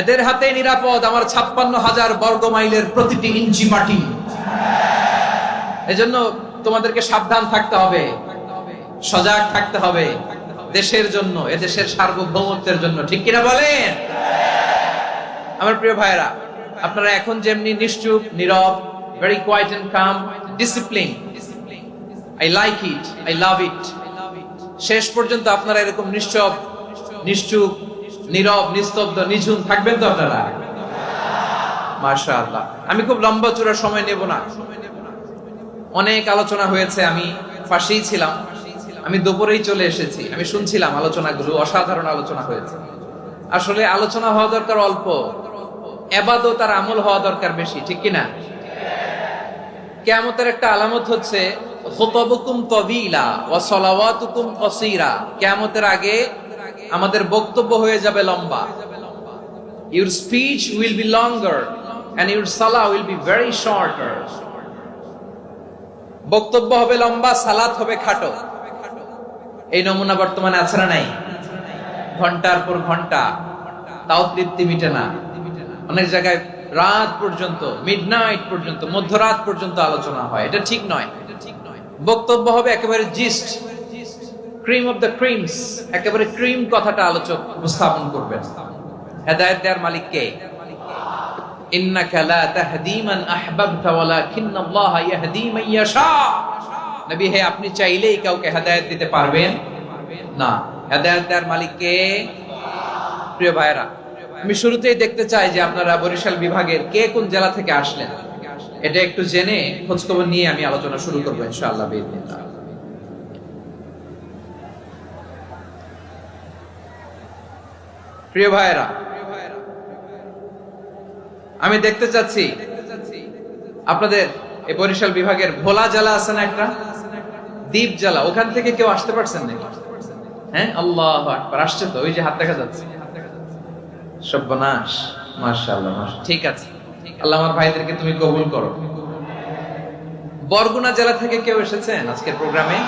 এদের হাতে নিরাপদ আমার ছাপ্পান্ন হাজার বর্গ মাইলের প্রতিটি ইঞ্চি মাটি। এজন্য তোমাদেরকে সাবধান থাকতে হবে। সজাগ থাকতে হবে। দেশের জন্য, এদেশের সার্বভৌমত্বের জন্য। ঠিক কিনা বলেন? আমার প্রিয় ভাইরা আপনারা এখন যেমনি নিশ্চুপ, নীরব very quiet and calm discipline I like it I love it শেষ পর্যন্ত আপনারা এরকম নিশ্চব, নিশ্চুপ নীরব, নিস্তব্ধ, নিঝুম থাকবেন তো আপনারা? মাশা আল্লাহ আমি খুব লম্বা চূড়া সময় নেব না। অনেক আলোচনা হয়েছে, আমি ফাঁসেই ছিলাম। আমি দুপুরেই চলে এসেছি। আমি শুনছিলাম আলোচনাগুলো, অসাধারণ আলোচনা হয়েছে। আসলে আলোচনা হওয়া দরকার অল্প। এবাদত তার আমল হওয়া দরকার বেশি, ঠিক কিনা? কেয়ামতের একটা আলামত হচ্ছে কেয়ামতের আগে আমাদের বক্তব্য হয়ে যাবে লম্বা। Your speech will be longer and your সালা উইল বি ভেরি শর্টার বক্তব্য হবে লম্বা, সালাত হবে খাটো। এই নমুনা বর্তমানে আছে না নাই? ঘণ্টার পর ঘণ্টা। তাও তৃপ্তি মিটে না। অনেক জায়গায় রাত পর্যন্ত মিডনাইট পর্যন্ত, মধ্যরাত পর্যন্ত আলোচনা হয়। এটা ঠিক নয়। বক্তব্য হবে একেবারে gist cream of the creams একেবারে ক্রিম কথাটা আলোচক উপস্থাপন করবেন। হেদায়েত দেওয়ার মালিক কে? ইন্নাকা লা তাহদি মান আহবাবতা ওয়ালাকিন্নাল্লাহা ইয়াহদি মান ইয়াশা। নবী, হে, আপনি চাইলেই কাউকে হেদায়েত দিতে পারবেন না। হেদায়েত দেওয়ার মালিক কে? প্রিয় ভাইরা আমি শুরুতেই দেখতে চাই যে আপনারা বরিশাল বিভাগের কে কোন জেলা থেকে আসলেন। এটা একটু জেনে খোঁজখবর নিয়ে আমি আলোচনা শুরু করব ইনশাআল্লাহ বিদিনিল্লাহ প্রিয় ভাইরা আমি দেখতে চাচ্ছি আপনাদের এই বরিশাল বিভাগের ভোলা জেলা আছে না একটা? দ্বীপ জেলা। ওখান থেকে কেউ আসতে পারছেন নাকি? হ্যাঁ? আল্লাহ আকবার। আসছে তো? ওই যে হাত দেখা যাচ্ছে। সর্বনাশ মাশাআল্লাহ ঠিক আছে। আল্লাহ আমার ভাইদেরকে তুমি কবুল করো। বরগুনা জেলা থেকে কেউ এসেছেন আজকের প্রোগ্রামে?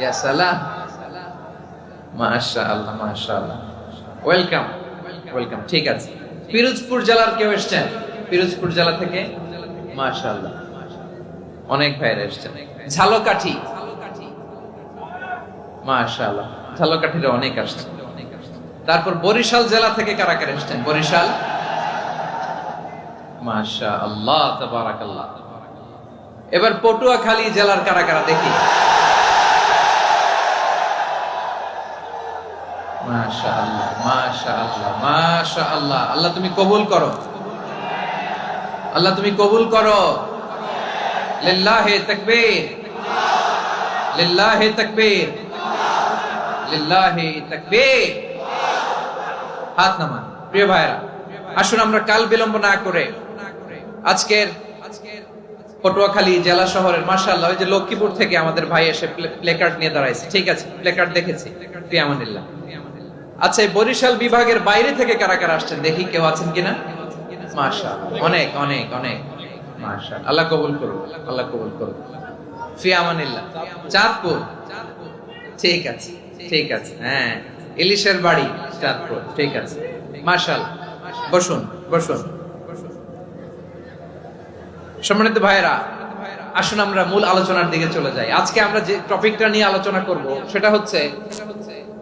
ইয়া সালাম। মাশাআল্লাহ মাশাআল্লাহ। ওয়েলকাম ওয়েলকাম ঠিক আছে। পিরোজপুর জেলার কেউ এসেছেন? পিরোজপুর জেলা থেকে? মাশাআল্লাহ। অনেক ভাইরা এসেছেন। ঝালকাঠি। মাশাআল্লাহ। ঝালকাঠির অনেক আসছে। তারপর বরিশাল জেলা থেকে কারা কারা এসেছেন? বরিশাল? মাশা আল্লাহ এবার পটুয়াখালী জেলার কারা কারা দেখি? আল্লাহ তুমি কবুল করো। আল্লাহ তুমি কবুল করো। হাত নামান। প্রিয় আসুন আমরা কাল বিলম্ব না করে আজকের পটুয়াখালী জেলা শহরের মার্শাল্লাহ ওই যে লক্ষ্মীপুর থেকে আমাদের ভাই এসে প্লেকার্ড নিয়ে দাঁড়াইছে। ঠিক আছে প্লেকার্ড দেখেছি। পিয়ামানিল্লাহ আচ্ছা বরিশাল বিভাগের বাইরে থেকে কারা কারা আসছেন? দেখি কেউ আছেন কিনা? মাশা অনেক অনেক অনেক মাশা আল্লাহ কবুল করুন আল্লাহ কবুল করুন ফিয়ামানিল্লাহ চাঁদপুর? ঠিক আছে ঠিক আছে হ্যাঁ। ইলিশের বাড়ি, চাঁদপুর, ঠিক আছে। মার্শাল বসুন বসুন। সম্মানিত ভাইরা আসুন আমরা মূল আলোচনার দিকে চলে যাই। আজকে আমরা যে টপিকটা নিয়ে আলোচনা করব, সেটা হচ্ছে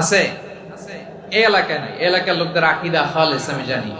আছে? এলাকায় নাই এলাকার লোকদের আকিদা খালেস আমি জানি।